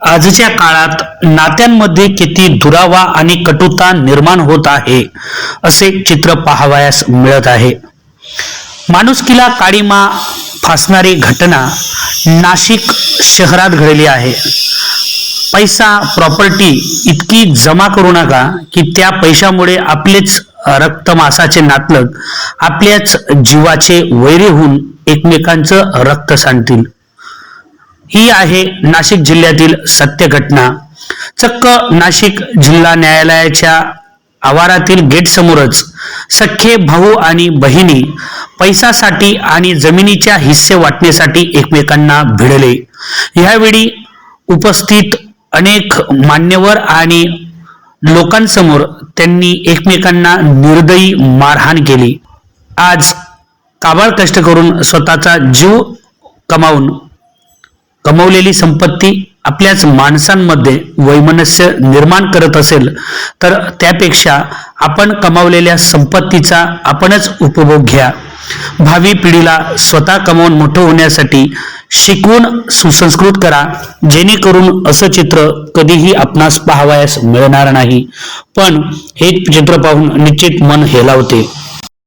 आजच्या काळात नात्यांमध्ये किती दुरावा आणि कटुता निर्माण होत आहे असे चित्र पाहावयास मिळत आहे. माणुसकीला काळीमा फासणारी घटना नाशिक शहरात घडली आहे. पैसा प्रॉपर्टी इतकी जमा करू नका की त्या पैशामुळे आपलेच रक्तमासाचे नातलग आपल्याच जीवाचे वैरी होऊन एकमेकांचं रक्त सांडतील. ही आहे नाशिक जिल्ह्यातील सत्य घटना. चक्क नाशिक जिल्हा न्यायालयाच्या आवारातील गेट समोरच सख्खे भाऊ आणि बहिणी पैसासाठी आणि जमिनीच्या हिस्से वाटण्यासाठी एकमेकांना भिडले. ह्यावेळी उपस्थित अनेक मान्यवर आणि लोकांसमोर त्यांनी एकमेकांना निर्दयी मारहाण केली. आज काबाळ कष्ट करून स्वतःचा जीव कमावून कमवलेली संपत्ती आपल्याच माणसांमध्ये वैमनस्य निर्माण करत असेल तर त्यापेक्षा आपण कमावलेल्या संपत्तीचा आपणच उपभोग घ्या. भावी पिढीला स्वतः कमावून मोठं होण्यासाठी शिकवून सुसंस्कृत करा जेणेकरून असं चित्र कधीही आपणास पाहावयास मिळणार नाही. पण हे चित्र पाहून निश्चित मन हेलावते.